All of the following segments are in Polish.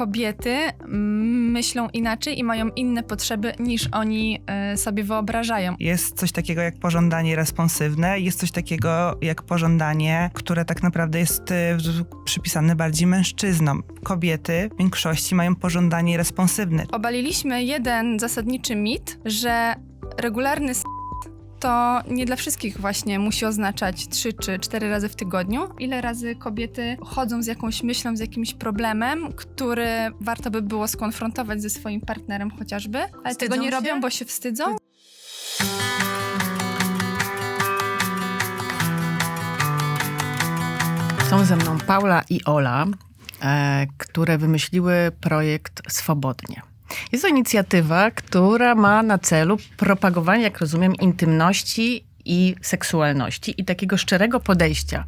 kobiety mm, myślą inaczej i mają inne potrzeby niż oni e, sobie wyobrażają. Jest coś takiego jak pożądanie responsywne, jest coś takiego jak pożądanie, które tak naprawdę jest y, przypisane bardziej mężczyznom. Kobiety w większości mają pożądanie responsywne. Obaliliśmy jeden zasadniczy mit, że regularny to nie dla wszystkich właśnie musi oznaczać trzy czy cztery razy w tygodniu. Ile razy kobiety chodzą z jakąś myślą, z jakimś problemem, który warto by było skonfrontować ze swoim partnerem chociażby, ale tego Wstydzą nie się? robią, bo się wstydzą. Są ze mną Paula i Ola, e, które wymyśliły projekt Swobodnie. Jest to inicjatywa, która ma na celu propagowanie, jak rozumiem, intymności i seksualności i takiego szczerego podejścia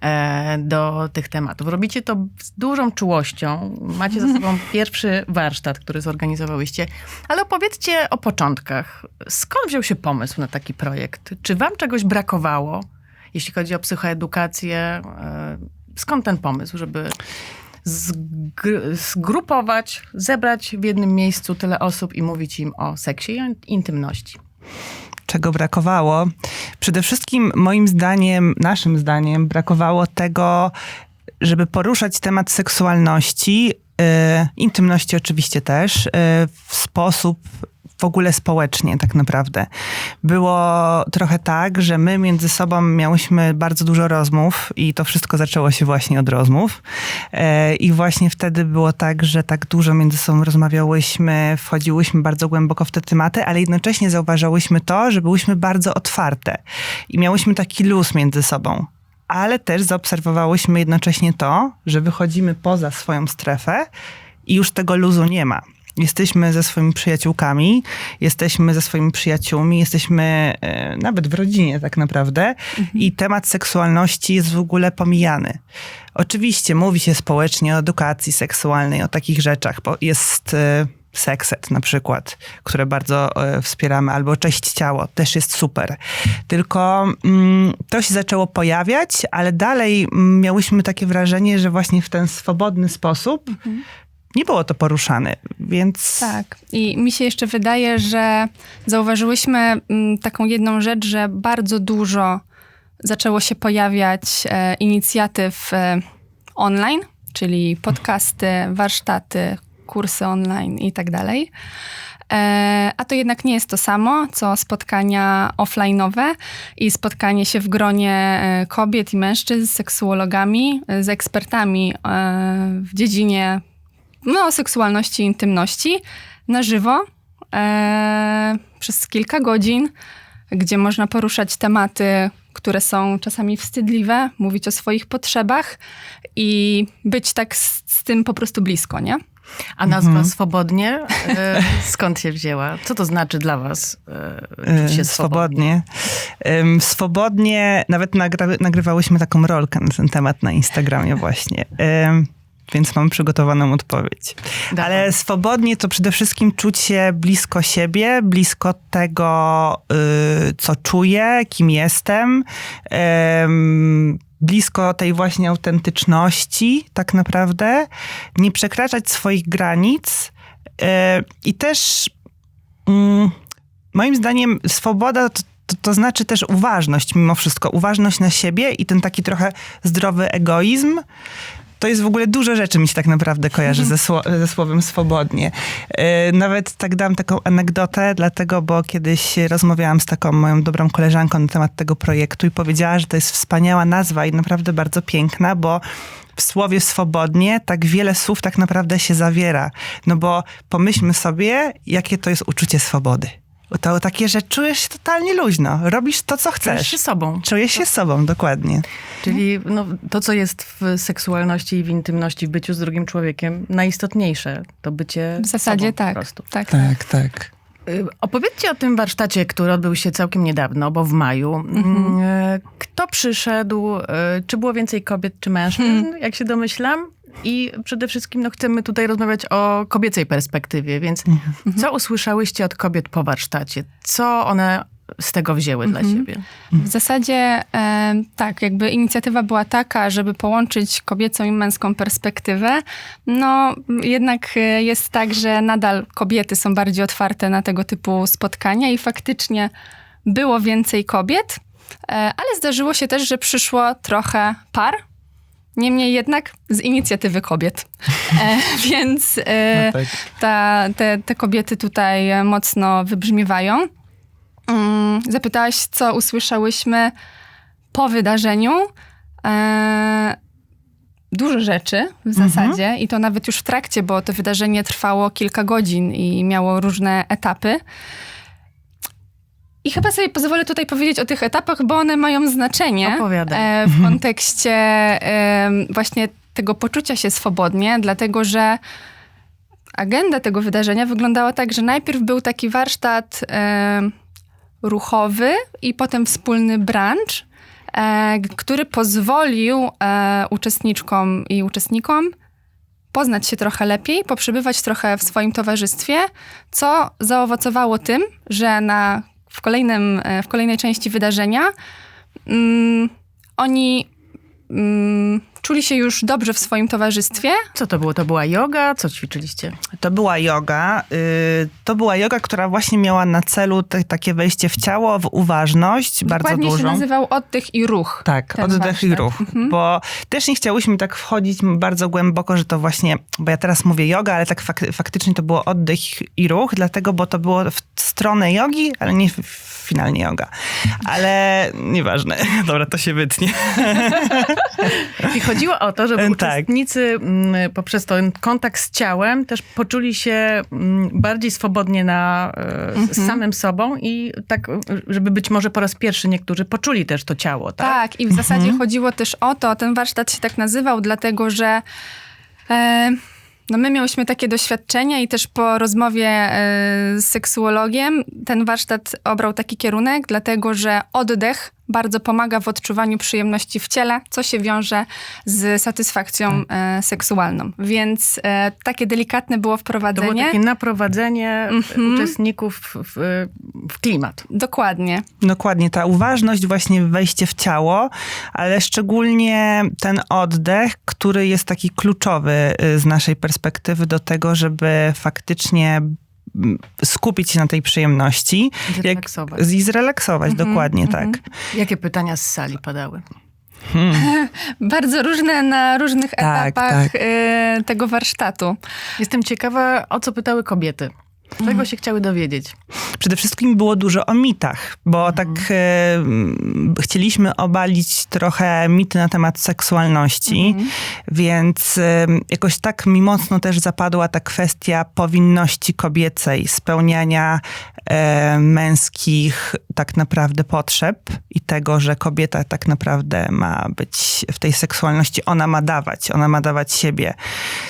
e, do tych tematów. Robicie to z dużą czułością. Macie za sobą pierwszy warsztat, który zorganizowałyście. Ale opowiedzcie o początkach. Skąd wziął się pomysł na taki projekt? Czy wam czegoś brakowało, jeśli chodzi o psychoedukację? E, Skąd ten pomysł, żeby zgrupować, zebrać w jednym miejscu tyle osób i mówić im o seksie i intymności? czego brakowało. Przede wszystkim moim zdaniem, naszym zdaniem, brakowało tego, żeby poruszać temat seksualności, y, intymności oczywiście też, y, w sposób w ogóle społecznie tak naprawdę. Było trochę tak, że my między sobą miałyśmy bardzo dużo rozmów i to wszystko zaczęło się właśnie od rozmów. E, I właśnie wtedy było tak, że tak dużo między sobą rozmawiałyśmy, wchodziłyśmy bardzo głęboko w te tematy, ale jednocześnie zauważałyśmy to, że byłyśmy bardzo otwarte i miałyśmy taki luz między sobą. Ale też zaobserwowałyśmy jednocześnie to, że wychodzimy poza swoją strefę i już tego luzu nie ma. Jesteśmy ze swoimi przyjaciółkami, jesteśmy ze swoimi przyjaciółmi, jesteśmy e, nawet w rodzinie tak naprawdę i temat seksualności jest w ogóle pomijany. Oczywiście mówi się społecznie o edukacji seksualnej, o takich rzeczach, bo jest e, Sekset na przykład, które bardzo e, wspieramy, albo Cześć Ciało, też jest super. Tylko mm, to się zaczęło pojawiać, ale dalej mm, miałyśmy takie wrażenie, że właśnie w ten swobodny sposób nie było to poruszane, więc... Tak. I mi się jeszcze wydaje, że zauważyłyśmy mm, taką jedną rzecz, że bardzo dużo zaczęło się pojawiać e, inicjatyw e, online, czyli podcasty, warsztaty, kursy online i tak dalej. E, A to jednak nie jest to samo, co spotkania offline'owe i spotkanie się w gronie e, kobiet i mężczyzn z seksuologami, e, z ekspertami w dziedzinie no, seksualności i intymności na żywo e, przez kilka godzin, gdzie można poruszać tematy, które są czasami wstydliwe, mówić o swoich potrzebach i być tak z, z tym po prostu blisko, nie? A nazwa Swobodnie, e, skąd się wzięła? Co to znaczy dla was e, czuć się E, swobodnie? swobodnie. Em, Swobodnie, nawet nagra, nagrywałyśmy taką rolkę na ten temat na Instagramie właśnie. Więc mam przygotowaną odpowiedź. Dawaj. Ale swobodnie to przede wszystkim czuć się blisko siebie, blisko tego, y, co czuję, kim jestem. em, blisko tej właśnie autentyczności, tak naprawdę. Nie przekraczać swoich granic. e, I też mm, moim zdaniem swoboda to, to, to znaczy też uważność mimo wszystko. Uważność na siebie i ten taki trochę zdrowy egoizm. To jest w ogóle dużo rzeczy mi się tak naprawdę kojarzy ze, ze słowem swobodnie. E, Nawet tak dam taką anegdotę, dlatego, bo kiedyś rozmawiałam z taką moją dobrą koleżanką na temat tego projektu i powiedziała, że to jest wspaniała nazwa i naprawdę bardzo piękna, bo w słowie swobodnie tak wiele słów tak naprawdę się zawiera. No bo pomyślmy sobie, jakie to jest uczucie swobody. To takie, że czujesz się totalnie luźno. Robisz to, co Czujesz chcesz. się sobą. Czujesz się sobą, dokładnie. Czyli no, to, co jest w seksualności i w intymności, w byciu z drugim człowiekiem, najistotniejsze to bycie W zasadzie sobą tak. po prostu. tak. Tak, tak. Y, Opowiedzcie o tym warsztacie, który odbył się całkiem niedawno, bo w maju. Mhm. Y, Kto przyszedł? y, Czy było więcej kobiet czy mężczyzn, Hmm. jak się domyślam? I przede wszystkim no, chcemy tutaj rozmawiać o kobiecej perspektywie, więc Mhm. co usłyszałyście od kobiet po warsztacie? Co one z tego wzięły dla siebie? W zasadzie e, tak, jakby inicjatywa była taka, żeby połączyć kobiecą i męską perspektywę. No jednak e, jest tak, że nadal kobiety są bardziej otwarte na tego typu spotkania i faktycznie było więcej kobiet, e, ale zdarzyło się też, że przyszło trochę par. Niemniej jednak z inicjatywy kobiet. E, więc e, No tak. ta, te, te kobiety tutaj mocno wybrzmiewają. Mm, Zapytałaś, co usłyszałyśmy po wydarzeniu. E, dużo rzeczy w zasadzie i to nawet już w trakcie, bo to wydarzenie trwało kilka godzin i miało różne etapy. I chyba sobie pozwolę tutaj powiedzieć o tych etapach, bo one mają znaczenie Opowiadaj. e, w kontekście e, właśnie tego poczucia się swobodnie, dlatego że agenda tego wydarzenia wyglądała tak, że najpierw był taki warsztat ruchowy i potem wspólny brunch, e, który pozwolił e, uczestniczkom i uczestnikom poznać się trochę lepiej, poprzebywać trochę w swoim towarzystwie, co zaowocowało tym, że na, w, kolejnym, e, w kolejnej części wydarzenia. Mm, oni mm, czuli się już dobrze w swoim towarzystwie. Co to było? To była yoga? Co ćwiczyliście? To była yoga. y, To była yoga, która właśnie miała na celu te, takie wejście w ciało, w uważność bardzo Dokładnie się dużą. nazywał oddech i ruch. Tak, oddech i warsztat. ruch. Bo też nie chciałyśmy tak wchodzić bardzo głęboko, że to właśnie, bo ja teraz mówię yoga, ale tak fak- faktycznie to było oddech i ruch, dlatego, bo to było w stronę jogi, ale nie w- finalnie yoga. Ale nieważne. Dobra, to się wytnie. I chodziło o to, żeby Tak. uczestnicy mm, poprzez ten kontakt z ciałem też poczuli się mm, bardziej swobodnie na, e, z samym sobą i tak, żeby być może po raz pierwszy niektórzy poczuli też to ciało, tak? Tak, i w zasadzie chodziło też o to, ten warsztat się tak nazywał, dlatego że e, no my miałyśmy takie doświadczenia i też po rozmowie e, z seksuologiem ten warsztat obrał taki kierunek, dlatego że oddech bardzo pomaga w odczuwaniu przyjemności w ciele, co się wiąże z satysfakcją e, seksualną. Więc e, takie delikatne było To było wprowadzenie. takie naprowadzenie Mhm. uczestników w, w klimat. Dokładnie. Dokładnie, ta uważność, właśnie wejście w ciało, ale szczególnie ten oddech, który jest taki kluczowy y, z naszej perspektywy do tego, żeby faktycznie skupić się na tej przyjemności. Zrelaksować. Jak, I zrelaksować, dokładnie tak. Jakie pytania z sali padały? Bardzo różne na różnych Tak, etapach tak. e, tego warsztatu. Jestem ciekawa, o co pytały kobiety. Czego się chciały dowiedzieć? Przede wszystkim było dużo o mitach, bo tak e, chcieliśmy obalić trochę mity na temat seksualności, więc e, jakoś tak mi mocno też zapadła ta kwestia powinności kobiecej, spełniania e, męskich tak naprawdę potrzeb i tego, że kobieta tak naprawdę ma być w tej seksualności, ona ma dawać, ona ma dawać siebie.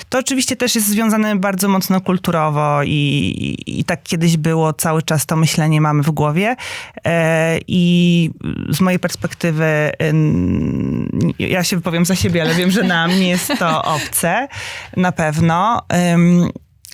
To oczywiście też jest związane bardzo mocno kulturowo i, i, tak kiedyś było, cały czas to myślenie mamy w głowie. E, I z mojej perspektywy, ja się wypowiem za siebie, ale wiem, że nam jest to obce, na pewno.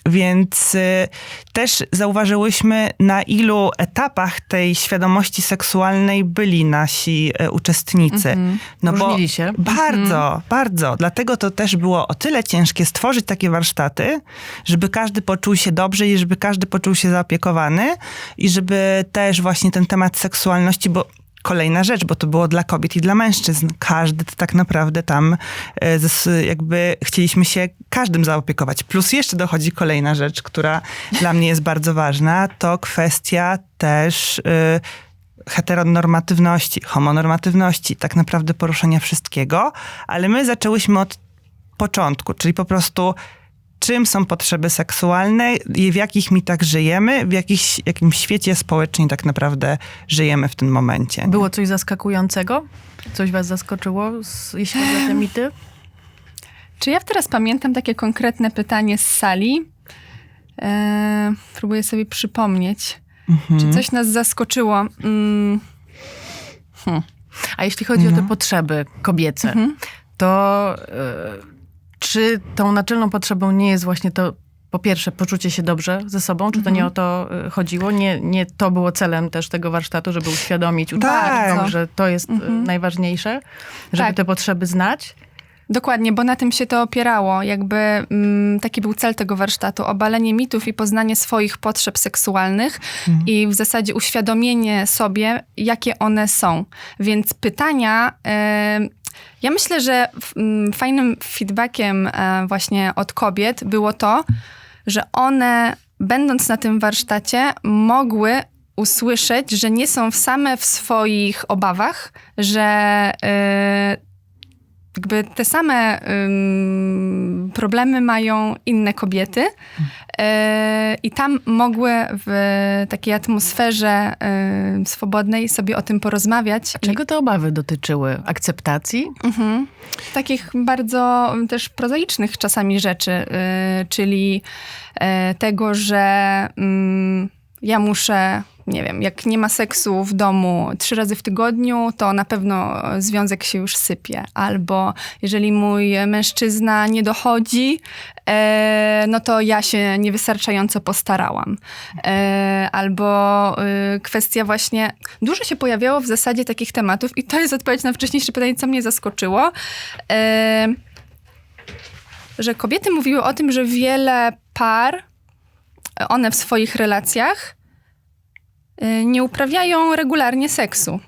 Więc y, też zauważyłyśmy, na ilu etapach tej świadomości seksualnej byli nasi y, uczestnicy. No Różnili się? Bardzo, bardzo. Dlatego to też było o tyle ciężkie stworzyć takie warsztaty, żeby każdy poczuł się dobrze i żeby każdy poczuł się zaopiekowany i żeby też właśnie ten temat seksualności, bo kolejna rzecz, bo to było dla kobiet i dla mężczyzn. Każdy tak naprawdę tam e, jakby chcieliśmy się każdym zaopiekować. Plus jeszcze dochodzi kolejna rzecz, która dla mnie jest bardzo ważna, to kwestia też y, heteronormatywności, homonormatywności, tak naprawdę poruszenia wszystkiego, ale my zaczęłyśmy od początku, czyli po prostu czym są potrzeby seksualne i w jakich mitach żyjemy, w jakiś, jakim świecie społecznie tak naprawdę żyjemy w tym momencie. Było coś zaskakującego? Coś was zaskoczyło, z- jeśli chodzi o te mity? Czy ja teraz pamiętam takie konkretne pytanie z sali? E, próbuję sobie przypomnieć. Czy coś nas zaskoczyło? Mm, A jeśli chodzi o te potrzeby kobiece, to e, czy tą naczelną potrzebą nie jest właśnie to po pierwsze, poczucie się dobrze ze sobą, czy to nie o to y, chodziło? Nie, nie to było celem też tego warsztatu, żeby uświadomić uczestnikom, Tak. że to jest y, najważniejsze, żeby Tak. te potrzeby znać? Dokładnie, bo na tym się to opierało. Jakby mm, taki był cel tego warsztatu: obalenie mitów i poznanie swoich potrzeb seksualnych i w zasadzie uświadomienie sobie, jakie one są. Więc pytania. Ja myślę, że mm, fajnym feedbackiem e, właśnie od kobiet było to, że one, będąc na tym warsztacie, mogły usłyszeć, że nie są same w swoich obawach, że e, jakby te same ym, problemy mają inne kobiety yy, i tam mogły w takiej atmosferze yy, swobodnej sobie o tym porozmawiać. I, Czego te obawy dotyczyły? Akceptacji? Mhm. Takich bardzo też prozaicznych czasami rzeczy, yy, czyli yy, tego, że ja muszę, nie wiem, jak nie ma seksu w domu trzy razy w tygodniu, to na pewno związek się już sypie. Albo jeżeli mój mężczyzna nie dochodzi, e, no to ja się niewystarczająco postarałam. E, albo y, kwestia właśnie, dużo się pojawiało w zasadzie takich tematów i to jest odpowiedź na wcześniejsze pytanie, co mnie zaskoczyło. E, że kobiety mówiły o tym, że wiele par, one w swoich relacjach nie uprawiają regularnie seksu.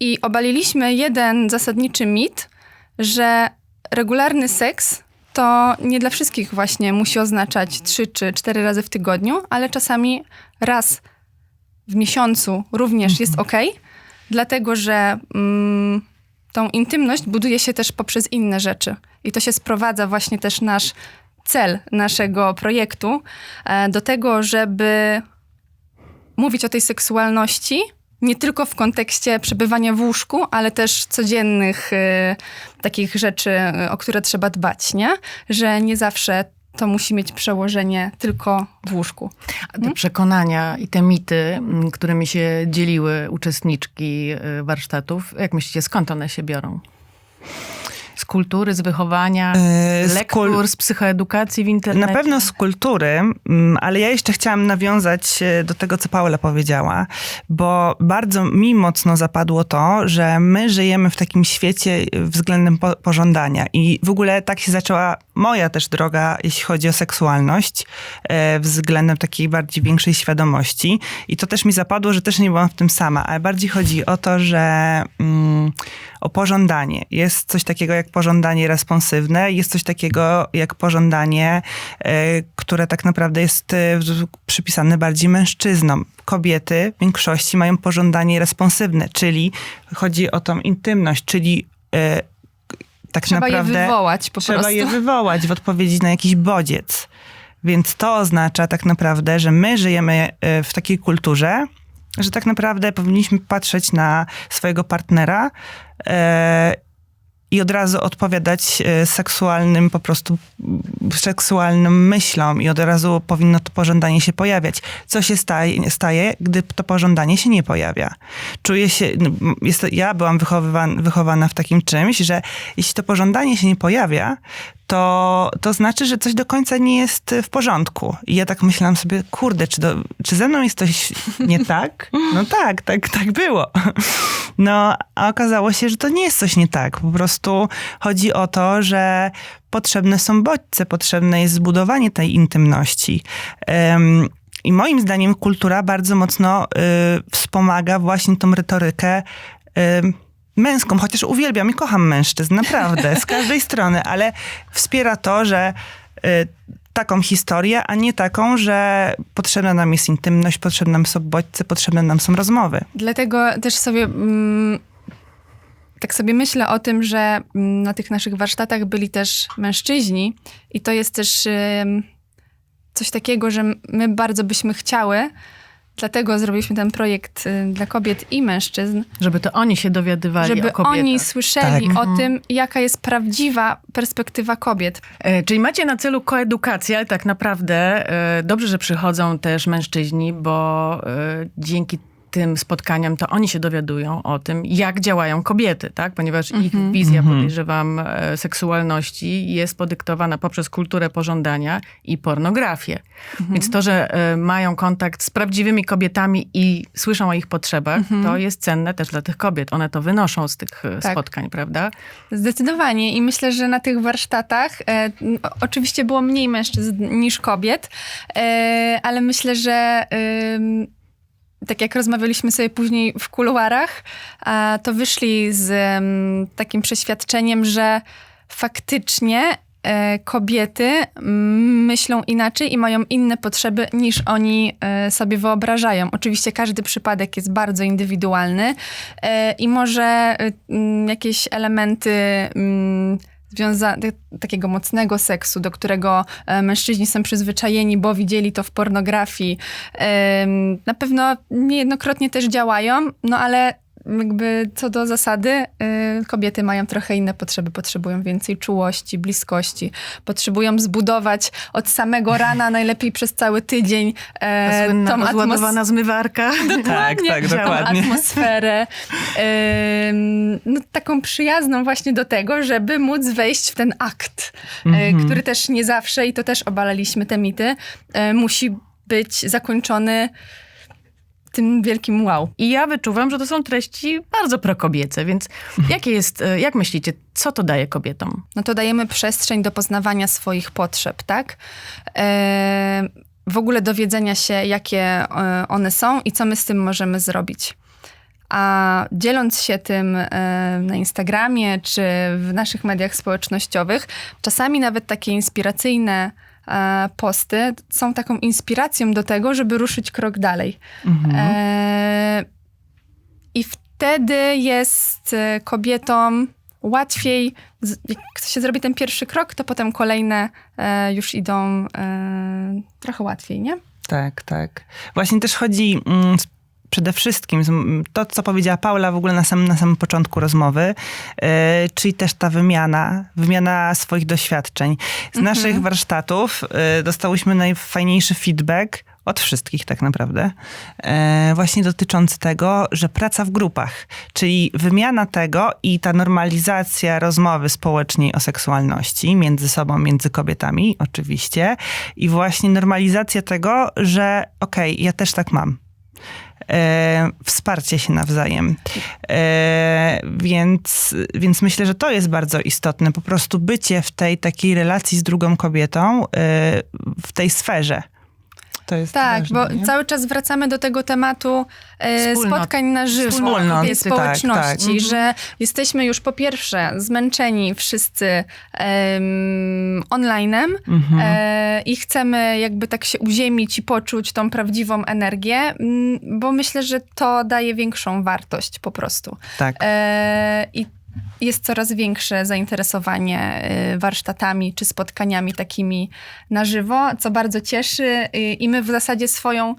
I obaliliśmy jeden zasadniczy mit, że regularny seks to nie dla wszystkich właśnie musi oznaczać trzy czy cztery razy w tygodniu, ale czasami raz w miesiącu również jest ok, dlatego że mm, tą intymność buduje się też poprzez inne rzeczy. I to się sprowadza właśnie też nasz cel naszego projektu e, do tego, żeby mówić o tej seksualności nie tylko w kontekście przebywania w łóżku, ale też codziennych e, takich rzeczy, e, o które trzeba dbać, nie? Że nie zawsze to musi mieć przełożenie tylko w łóżku. A te przekonania i te mity, m, którymi się dzieliły uczestniczki y, warsztatów, jak myślicie, skąd one się biorą? Z kultury, z wychowania, Yy, z lektur, kul- z psychoedukacji w internecie? Na pewno z kultury, mm, ale ja jeszcze chciałam nawiązać e, do tego, co Paula powiedziała, bo bardzo mi mocno zapadło to, że my żyjemy w takim świecie względem po- pożądania. I w ogóle tak się zaczęła moja też droga, jeśli chodzi o seksualność, e, względem takiej bardziej większej świadomości. I to też mi zapadło, że też nie byłam w tym sama, ale bardziej chodzi o to, że mm, o pożądanie. Jest coś takiego jak pożądanie responsywne, jest coś takiego jak pożądanie, e, które tak naprawdę jest e, przypisane bardziej mężczyznom. Kobiety w większości mają pożądanie responsywne, czyli chodzi o tą intymność, czyli e, tak Trzeba naprawdę je wywołać po trzeba prostu. je wywołać w odpowiedzi na jakiś bodziec. Więc to oznacza tak naprawdę, że my żyjemy w takiej kulturze, że tak naprawdę powinniśmy patrzeć na swojego partnera e, i od razu odpowiadać e, seksualnym po prostu seksualnym myślom i od razu powinno to pożądanie się pojawiać. Co się staje, staje gdy to pożądanie się nie pojawia? Czuję się, jest, ja byłam wychowywan, wychowana w takim czymś, że jeśli to pożądanie się nie pojawia, to, to znaczy, że coś do końca nie jest w porządku. I ja tak myślałam sobie, kurde, czy, do, czy ze mną jest coś nie tak? No tak, tak, tak było. No, a okazało się, że to nie jest coś nie tak. Po prostu chodzi o to, że potrzebne są bodźce, potrzebne jest zbudowanie tej intymności. Em, I moim zdaniem kultura bardzo mocno y, wspomaga właśnie tą retorykę y, męską, chociaż uwielbiam i kocham mężczyzn, naprawdę, z każdej strony, ale wspiera to, że y, taką historię, a nie taką, że potrzebna nam jest intymność, potrzebne nam są bodźce, potrzebne nam są rozmowy. Dlatego też sobie mm, tak sobie myślę o tym, że mm, na tych naszych warsztatach byli też mężczyźni i to jest też coś takiego, że my bardzo byśmy chciały, dlatego zrobiliśmy ten projekt y, dla kobiet i mężczyzn, Żeby to oni się dowiadywali żeby o kobietach. oni słyszeli Tak. o tym, jaka jest prawdziwa perspektywa kobiet. E, Czyli macie na celu koedukację, ale tak naprawdę e, dobrze, że przychodzą też mężczyźni, bo e, dzięki tym spotkaniom, to oni się dowiadują o tym, jak działają kobiety, tak? Ponieważ ich wizja, podejrzewam, e, seksualności jest podyktowana poprzez kulturę pożądania i pornografię. Więc to, że e, mają kontakt z prawdziwymi kobietami i słyszą o ich potrzebach, to jest cenne też dla tych kobiet. One to wynoszą z tych e, Tak. spotkań, prawda? Zdecydowanie i myślę, że na tych warsztatach e, oczywiście było mniej mężczyzn niż kobiet, e, ale myślę, że ym, tak jak rozmawialiśmy sobie później w kuluarach, to wyszli z em, takim przeświadczeniem, że faktycznie e, kobiety mm, myślą inaczej i mają inne potrzeby niż oni e, sobie wyobrażają. Oczywiście każdy przypadek jest bardzo indywidualny e, i może mm, jakieś elementy mm, takiego mocnego seksu, do którego e, mężczyźni są przyzwyczajeni, bo widzieli to w pornografii, na pewno niejednokrotnie też działają, no ale jakby co do zasady, y, kobiety mają trochę inne potrzeby. Potrzebują więcej czułości, bliskości. Potrzebują zbudować od samego rana, najlepiej przez cały tydzień, e, słynna tą rozładowana zmywarka. Tak, tak, tą dokładnie. atmosferę, no, taką przyjazną właśnie do tego, żeby móc wejść w ten akt, e, Mhm. który też nie zawsze, i to też obalaliśmy te mity, e, musi być zakończony tym wielkim wow. I ja wyczuwam, że to są treści bardzo prokobiece, więc jakie jest, e, jak myślicie, co to daje kobietom? no to dajemy przestrzeń do poznawania swoich potrzeb, tak? E, w ogóle dowiedzenia się, jakie e, one są i co my z tym możemy zrobić. A dzieląc się tym na Instagramie czy w naszych mediach społecznościowych, czasami nawet takie inspiracyjne posty są taką inspiracją do tego, żeby ruszyć krok dalej. E, I wtedy jest e, kobietom łatwiej, jak się zrobi ten pierwszy krok, to potem kolejne e, już idą e, trochę łatwiej, nie? Tak, tak. Właśnie też chodzi mm, przede wszystkim to, co powiedziała Paula w ogóle na samym, na samym początku rozmowy, e, czyli też ta wymiana, wymiana swoich doświadczeń. Z naszych warsztatów e, dostałyśmy najfajniejszy feedback od wszystkich tak naprawdę, e, właśnie dotyczący tego, że praca w grupach, czyli wymiana tego i ta normalizacja rozmowy społecznej o seksualności między sobą, między kobietami oczywiście i właśnie normalizacja tego, że okej, ja też tak mam. E, wsparcie się nawzajem. E, więc, więc myślę, że to jest bardzo istotne. Po prostu bycie w tej takiej relacji z drugą kobietą, e, w tej sferze. To jest Tak, ważne, bo nie? cały czas wracamy do tego tematu e, spotkań na żywo, Wspólnot, tej tak, społeczności, tak. że jesteśmy już po pierwsze zmęczeni wszyscy em, onlinem Mhm. e, i chcemy jakby tak się uziemić i poczuć tą prawdziwą energię, bo myślę, że to daje większą wartość po prostu. Tak. E, I jest coraz większe zainteresowanie e, warsztatami czy spotkaniami takimi na żywo, co bardzo cieszy. I- I my w zasadzie swoją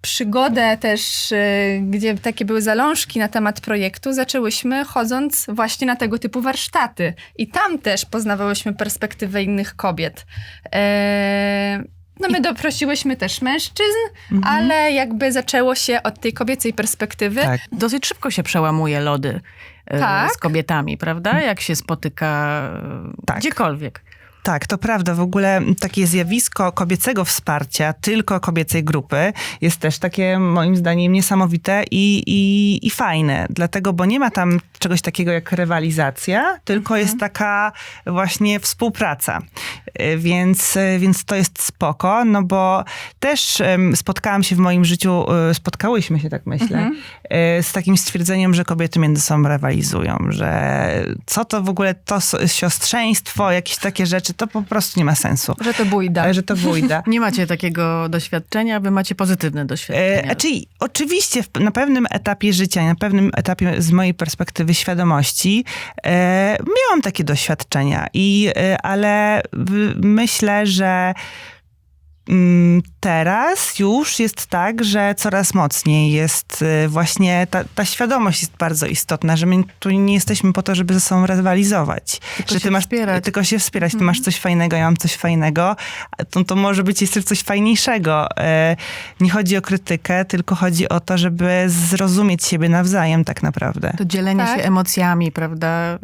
przygodę też, e, gdzie takie były zalążki na temat projektu, zaczęłyśmy chodząc właśnie na tego typu warsztaty. I tam też poznawałyśmy perspektywę innych kobiet. E, No my doprosiłyśmy też mężczyzn, ale jakby zaczęło się od tej kobiecej perspektywy. tak. Dosyć szybko się przełamuje lody e, Tak. z kobietami, prawda? Jak się spotyka e, Tak. gdziekolwiek. Tak, to prawda. W ogóle takie zjawisko kobiecego wsparcia, tylko kobiecej grupy, jest też takie moim zdaniem niesamowite i, i, i fajne. Dlatego, bo nie ma tam czegoś takiego jak rywalizacja, tylko jest taka właśnie współpraca. Więc, więc to jest spoko, no bo też spotkałam się w moim życiu, y, spotkałyśmy się, tak myślę, y, z takim stwierdzeniem, że kobiety między sobą rywalizują, że co to w ogóle to siostrzeństwo, jakieś takie rzeczy, to po prostu nie ma sensu. Że to bójda. E, Że to bójda. Nie macie takiego doświadczenia, wy macie pozytywne doświadczenia. E, czyli oczywiście na pewnym etapie życia, na pewnym etapie z mojej perspektywy świadomości e, miałam takie doświadczenia, i, e, ale myślę, że teraz już jest tak, że coraz mocniej jest y, właśnie ta, ta świadomość jest bardzo istotna, że my tu nie jesteśmy po to, żeby ze sobą rywalizować. Tylko że się ty masz wspierać. tylko się wspierać. Ty masz coś fajnego, ja mam coś fajnego. To, to może być jeszcze coś fajniejszego. E, Nie chodzi o krytykę, tylko chodzi o to, żeby zrozumieć siebie nawzajem tak naprawdę. To dzielenie Tak. się emocjami, prawda,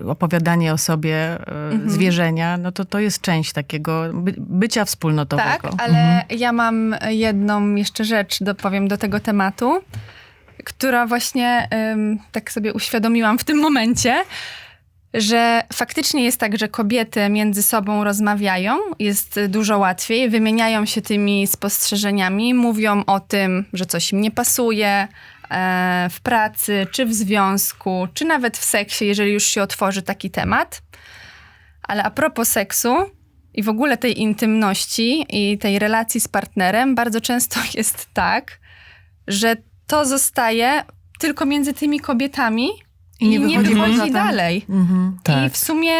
y, opowiadanie o sobie, y, Mhm. zwierzenia, no to to jest część takiego by, bycia wspólnotowego. Tak, ale ja mam jedną jeszcze rzecz, dopowiem do tego tematu, która właśnie ym, tak sobie uświadomiłam w tym momencie, że faktycznie jest tak, że kobiety między sobą rozmawiają, jest dużo łatwiej, wymieniają się tymi spostrzeżeniami, mówią o tym, że coś im nie pasuje e, w pracy, czy w związku, czy nawet w seksie, jeżeli już się otworzy taki temat. Ale a propos seksu i w ogóle tej intymności i tej relacji z partnerem, bardzo często jest tak, że to zostaje tylko między tymi kobietami I nie wychodzi wychodzi poza ten- dalej. Mhm. I Tak. w sumie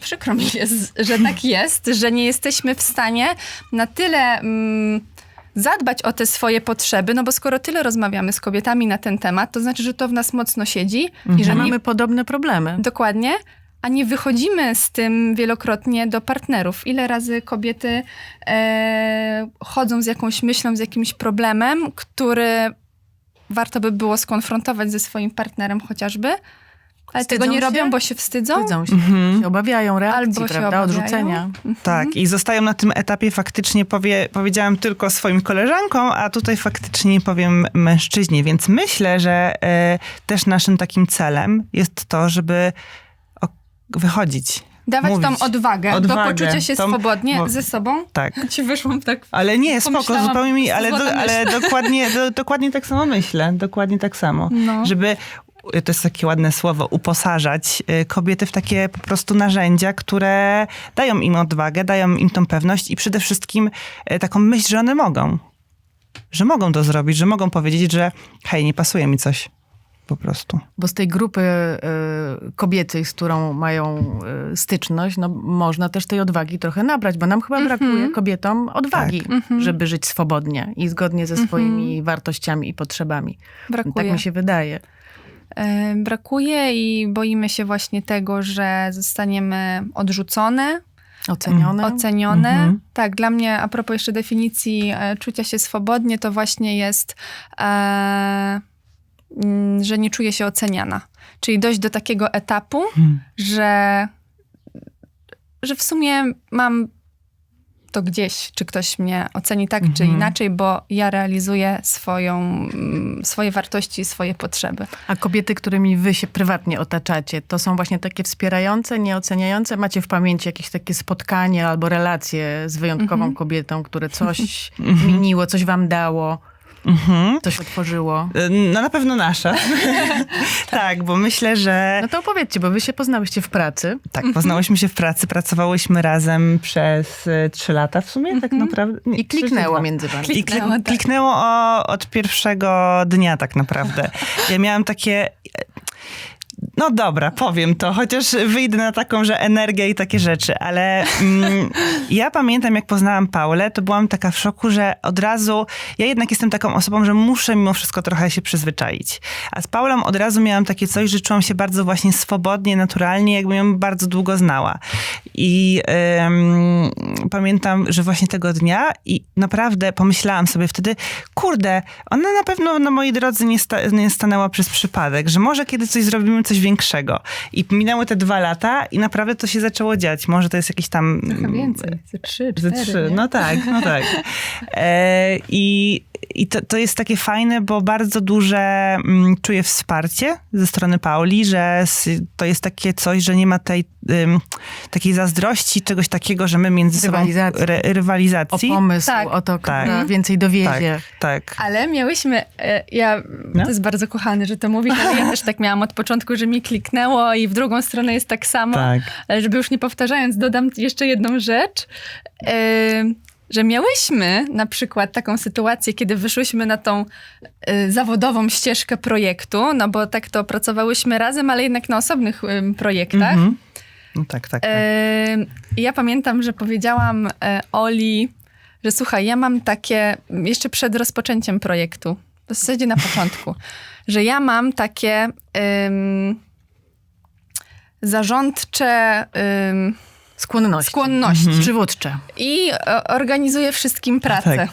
przykro mi jest, że tak jest, że nie jesteśmy w stanie na tyle mm, zadbać o te swoje potrzeby, no bo skoro tyle rozmawiamy z kobietami na ten temat, to znaczy, że to w nas mocno siedzi i że nie, mamy podobne problemy. dokładnie, a nie wychodzimy z tym wielokrotnie do partnerów. Ile razy kobiety e, chodzą z jakąś myślą, z jakimś problemem, który warto by było skonfrontować ze swoim partnerem chociażby, ale Wstydzą tego nie się? robią, bo się wstydzą. Wstydzą się, się obawiają reakcji, Albo się prawda, obawiają. odrzucenia. Tak, i zostają na tym etapie faktycznie, powie, powiedziałam tylko swoim koleżankom, a tutaj faktycznie powiem mężczyźnie, więc myślę, że e, też naszym takim celem jest to, żeby wychodzić. Dawać mówić. tą odwagę, Odwagę, do poczucia się tą- swobodnie bo- ze sobą. Tak. Ci wyszłam tak. Ale nie, spoko, zupełnie mi, ale, do, ale dokładnie, do, dokładnie tak samo myślę, dokładnie tak samo. No. Żeby, to jest takie ładne słowo, uposażać y, kobiety w takie po prostu narzędzia, które dają im odwagę, dają im tą pewność i przede wszystkim y, taką myśl, że one mogą. Że mogą to zrobić, że mogą powiedzieć, że hej, nie pasuje mi coś. Po prostu. Bo z tej grupy y, kobiecej, z którą mają y, styczność, no, można też tej odwagi trochę nabrać, bo nam chyba Mhm. brakuje kobietom odwagi, Mhm. żeby żyć swobodnie i zgodnie ze swoimi wartościami i potrzebami. Brakuje. Tak mi się wydaje. E, Brakuje i boimy się właśnie tego, że zostaniemy odrzucone, Ocenione. ocenione. Mhm. Tak, dla mnie, a propos jeszcze definicji e, czucia się swobodnie, to właśnie jest, e, mm, że nie czuję się oceniana. Czyli dojść do takiego etapu, Hmm. że, że w sumie mam to gdzieś, czy ktoś mnie oceni tak, czy Mhm. inaczej, bo ja realizuję swoją, mm, swoje wartości, swoje potrzeby. A kobiety, którymi wy się prywatnie otaczacie, to są właśnie takie wspierające, nieoceniające? Macie w pamięci jakieś takie spotkanie albo relacje z wyjątkową Mhm. kobietą, które coś zmieniło, coś wam dało, Mhm. coś otworzyło? Y, No na pewno nasza. tak, bo myślę, że No to opowiedzcie, bo wy się poznałyście w pracy. tak, poznałyśmy się w pracy, pracowałyśmy razem przez y, trzy lata w sumie, tak naprawdę. Nie, I kliknęło między wami. I klik, Kliknęło, tak. kliknęło o, od pierwszego dnia tak naprawdę. Ja miałam takie... No dobra, powiem to, chociaż wyjdę na taką, że energia i takie rzeczy, ale mm, ja pamiętam, jak poznałam Paulę, to byłam taka w szoku, że od razu, ja jednak jestem taką osobą, że muszę mimo wszystko trochę się przyzwyczaić. A z Paulą od razu miałam takie coś, że czułam się bardzo właśnie swobodnie, naturalnie, jakbym ją bardzo długo znała. I ym, pamiętam, że właśnie tego dnia i naprawdę pomyślałam sobie wtedy, kurde, ona na pewno na mojej drodze nie, sta, nie stanęła przez przypadek, że może kiedy coś zrobimy, coś większego. I minęły te dwa lata i naprawdę to się zaczęło dziać. Może to jest jakieś tam... Trochę więcej, ze trzy, Ze cztery. trzy, nie? no tak, no tak. E, I i to, to jest takie fajne, bo bardzo duże mm, czuję wsparcie ze strony Pauli, że s- to jest takie coś, że nie ma tej ym, takiej zazdrości, czegoś takiego, że my między sobą... Rywalizacji. Ry, O rywalizacji. pomysł, Tak. o to, Tak. która więcej dowiezie. Tak, tak. Ale miałyśmy, e, ja, No. to jest bardzo kochane, że to mówisz, ale ja też tak miałam od początku, że mi kliknęło i w drugą stronę jest tak samo. Tak. Ale żeby już nie powtarzając, dodam jeszcze jedną rzecz, e, że miałyśmy na przykład taką sytuację, kiedy wyszłyśmy na tą e, zawodową ścieżkę projektu, no bo tak to pracowałyśmy razem, ale jednak na osobnych em, projektach. Mhm. No tak, tak. tak. E, ja pamiętam, że powiedziałam Oli, że słuchaj, ja mam takie, jeszcze przed rozpoczęciem projektu, w zasadzie na początku, że ja mam takie ym, zarządcze ym, Skłonności. skłonności Przywódcze. i e, organizuję wszystkim pracę. Tak.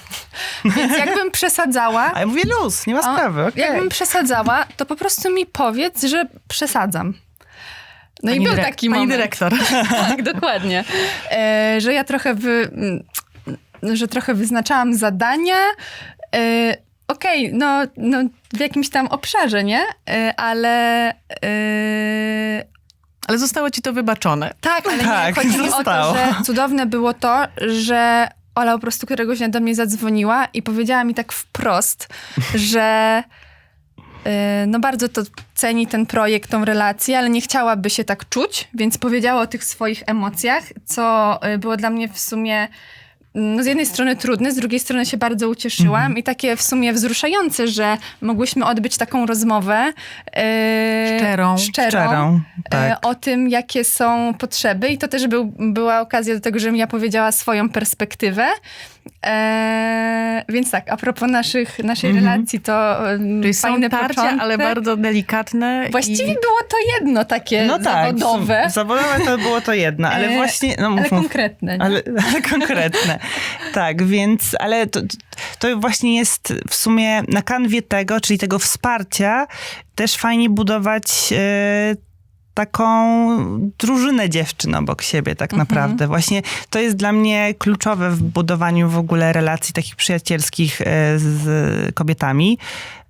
Więc jakbym przesadzała, A ja mówię luz, nie ma sprawy, okej. jakbym przesadzała, to po prostu mi powiedz, że przesadzam. No i Pani był dyrek- taki Pani moment. dyrektor. tak, dokładnie. E, że ja trochę wy, że trochę wyznaczałam zadania. E, Okej, no, no w jakimś tam obszarze, nie? E, ale e, Ale zostało ci to wybaczone. tak, ale Tak, nie, chodzi mi o to, zostało. że cudowne było to, że Ola po prostu któregoś dnia do mnie zadzwoniła i powiedziała mi tak wprost, że y, no bardzo to ceni ten projekt, tą relację, ale nie chciałaby się tak czuć, więc powiedziała o tych swoich emocjach, co y, było dla mnie w sumie no z jednej strony trudne, z drugiej strony się bardzo ucieszyłam Mhm. i takie w sumie wzruszające, że mogłyśmy odbyć taką rozmowę y, Szczerą. szczerą, Szczerą, e, tak. o tym, jakie są potrzeby. I to też był, była okazja do tego, żebym ja powiedziała swoją perspektywę. E, więc tak, a propos naszych, naszej relacji, to Czyli są fajny tarcia, początek. ale bardzo delikatne. Właściwie i... było to jedno takie No tak, zawodowe, zawodowe to było to jedno, ale E, właśnie... No, ale mów. konkretne. Ale, ale konkretne. tak, więc, ale to, to właśnie jest w sumie na kanwie tego, czyli tego wsparcia, też fajnie budować e, taką drużynę dziewczyn obok siebie tak naprawdę. Właśnie to jest dla mnie kluczowe w budowaniu w ogóle relacji takich przyjacielskich e, z kobietami,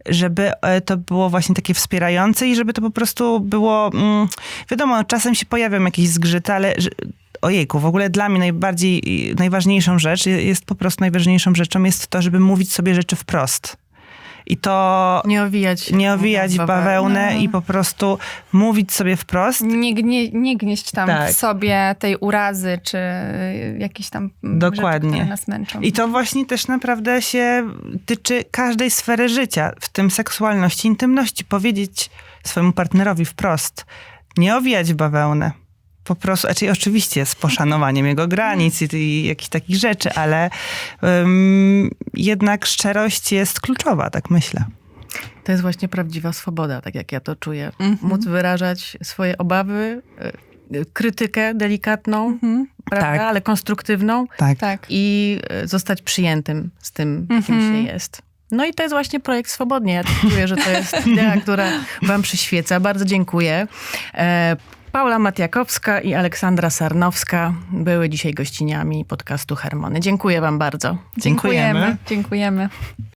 żeby e, to było właśnie takie wspierające i żeby to po prostu było, mm, wiadomo, czasem się pojawią jakieś zgrzyty, ale ojejku, w ogóle dla mnie najbardziej, najważniejszą rzecz jest po prostu najważniejszą rzeczą jest to, żeby mówić sobie rzeczy wprost. I to Nie owijać. nie owijać bawełnę No. i po prostu mówić sobie wprost. nie, gnie, nie gnieść tam Tak. w sobie tej urazy, czy jakieś tam Dokładnie. rzeczy, które nas męczą. I to właśnie też naprawdę się tyczy każdej sfery życia, w tym seksualności, intymności. Powiedzieć swojemu partnerowi wprost, nie owijać bawełnę. Po prostu, znaczy oczywiście z poszanowaniem jego granic i, i jakichś takich rzeczy, ale ym, jednak szczerość jest kluczowa, tak myślę. To jest właśnie prawdziwa swoboda, tak jak ja to czuję. Mhm. Móc wyrażać swoje obawy, y, krytykę delikatną, Mhm. prawda, Tak. ale konstruktywną Tak. Tak. i y, zostać przyjętym z tym, kim Mhm. się jest. No i to jest właśnie projekt Swobodnie. Ja czuję, że to jest idea, która wam przyświeca. Bardzo dziękuję. Paula Matiakowska i Aleksandra Sarnowska były dzisiaj gościniami podcastu Hermony. Dziękuję wam bardzo. Dziękujemy. Dziękujemy.